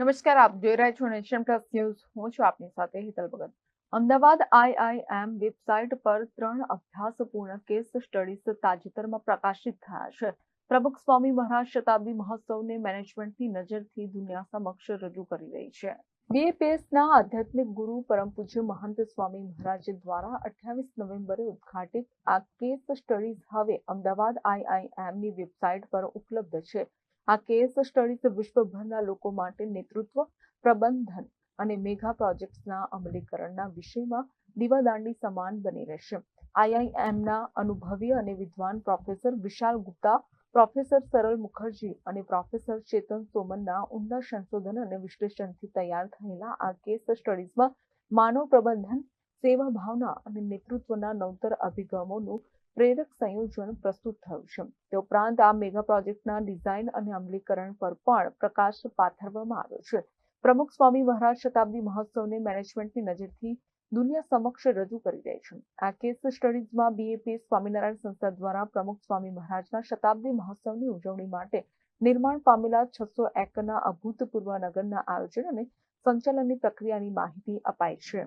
નમસ્કાર, આપ જોઈ રહ્યા છો નેશન પ્લસ ન્યૂઝ. હું છું આપની સાથે હિતલ ભગત. અમદાવાદ આઈઆઈએમ વેબસાઇટ પર ત્રણ અભ્યાસપૂર્ણ કેસ સ્ટડીઝ તાજેતરમાં પ્રકાશિત થયા છે. પ્રમુખ સ્વામી મહારાજ શતાબ્દી મહોત્સવને મેનેજમેન્ટની નજરથી દુનિયા સમક્ષ રજૂ કરી રહી છે. બીએપીએસના આધ્યાત્મિક ગુરુ પરમ પૂજ્ય મહંત સ્વામી મહારાજ દ્વારા અઠ્યાવીસ નવેમ્બરે ઉદ્ઘાટિત આ કેસ સ્ટડીઝ હવે અમદાવાદ આઈઆઈએમની વેબસાઇટ પર ઉપલબ્ધ છે. આ કેસ સ્ટડીઝ વિશ્વભરના લોકો માટે નેતૃત્વ, પ્રબંધન અને મેગા પ્રોજેક્ટ્સના અમલીકરણના વિષયમાં દીવાદાંડી સમાન બની રહેશે. આઈઆઈએમના અનુભવી અને વિદ્વાન પ્રોફેસર વિશાલ ગુપ્તા, પ્રોફેસર સરળ મુખર્જી અને પ્રોફેસર ચેતન સોમનના ઊંડા સંશોધન અને વિશ્લેષણથી તૈયાર થયેલા આ કેસ સ્ટડીઝમાં માનવ પ્રબંધન સેવા ભાવના અને નેતૃત્વના નવતર અભિગમોનું પ્રેરક સંયોજન પ્રસ્તુત થયું છે. તે ઉપરાંત આ મેગા પ્રોજેક્ટના ડિઝાઇન અને અમલીકરણ પર પણ પ્રકાશ પાથરવામાં આવ્યો છે. પ્રમુખ સ્વામી મહારાજ શતાબ્દી મહોત્સવને મેનેજમેન્ટની નજરથી દુનિયા સમક્ષ રજૂ કરી રહી છે. આ કેસ સ્ટડીઝમાં બીએપી સ્વામિનારાયણ સંસ્થા દ્વારા પ્રમુખ સ્વામી મહારાજના શતાબ્દી મહોત્સવની ઉજવણી માટે નિર્માણ પામેલા છસો એકરના અભૂતપૂર્વ નગરના આયોજન અને સંચાલનની પ્રક્રિયાની માહિતી અપાઈ છે.